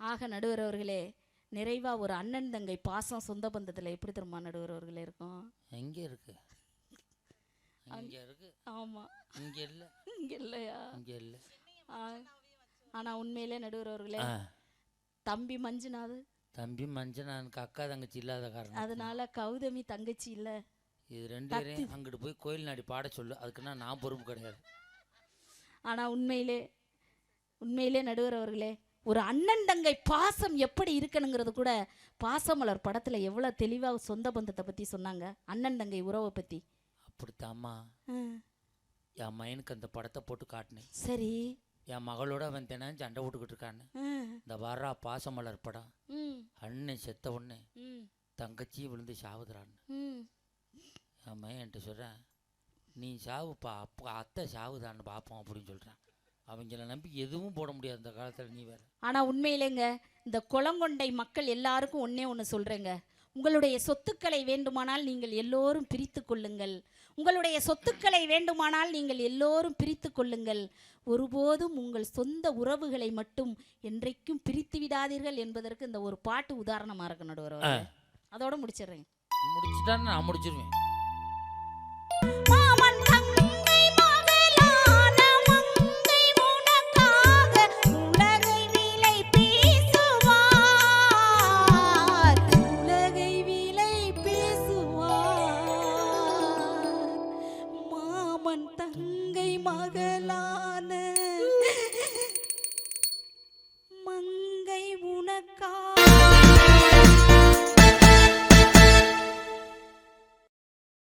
ஆக நடுவர் அவர்களே நிறைவா ஒரு அண்ணன் தங்கை பாசம் சொந்த பந்தத்துல எப்படி தெரியுமா நடுவர் அவர்களே இருக்கும்? எங்க இருக்கு. இங்க இருக்கு. ஆமா. இங்க இல்ல. இங்க இல்லையா? இங்க இல்ல. ஆ, ஆனா உண்மையிலே நடுவர் அவர்களே தம்பி மஞ்சுநாது. தம்பி மஞ்சனானுக்கு அக்கா தங்கச்சி இல்லாத காரணம். அதனால கௌதமி தங்கச்சி இல்ல. இது ரெண்டு பேரையும் அங்கிட்டு போய் கோயில் நாடி பாட சொல்லு. அதுக்குன்னா நான் பொறுப்பு கிடையாது. ஆனா உண்மையிலே உண்மையிலே நடுவர் அவர்களே ஒரு அண்ணன் தங்கை பாசம் எப்படி இருக்கணுங்கிறது கூட பாசமலர் படத்துல எவ்வளவு தெளிவா சொந்த பந்தத்தை பத்தி சொன்னாங்க. அண்ணன் தங்கை உறவை பத்தி. அப்படித்தாம்மா. என் மயனுக்கு அந்த படத்தை போட்டு காட்டினேன். சரி. என் மகளோட அவன் தினம் சண்டை போட்டுக்கிட்டு இருக்கான்னு. இந்த வர்றா பாசமலர் படம். அண்ணன் செத்த உடனே தங்கச்சி விழுந்து சாவுதுறான்னு. என் மயன் என்கிட்ட சொல்கிறேன் நீ சாவுப்பா அப்போ அத்தை சாவுதான்னு பார்ப்போம் அப்படின்னு சொல்கிறான் அவங்கள நம்பி எதுவும் போட முடியாது இந்த காலத்தில் நீ வேற. ஆனா உண்மையிலேங்க இந்த குளங்கொண்டை மக்கள் எல்லாருக்கும் ஒண்ணே ஒன்று சொல்றேங்க. உங்களுடைய சொத்துக்களை வேண்டுமானால் நீங்கள் எல்லோரும் பிரித்து கொள்ளுங்கள். உங்களுடைய சொத்துக்களை வேண்டுமானால் நீங்கள் எல்லோரும் பிரித்து கொள்ளுங்கள். ஒருபோதும் உங்கள் சொந்த உறவுகளை மட்டும் என்றைக்கும் பிரித்து விடாதீர்கள் என்பதற்கு இந்த ஒரு பாட்டு உதாரணமா இருக்கு நடுவர். அதோட முடிச்சிடுறேன். முடிச்சுட்டான்னு நான் முடிச்சிருவேன். மகளான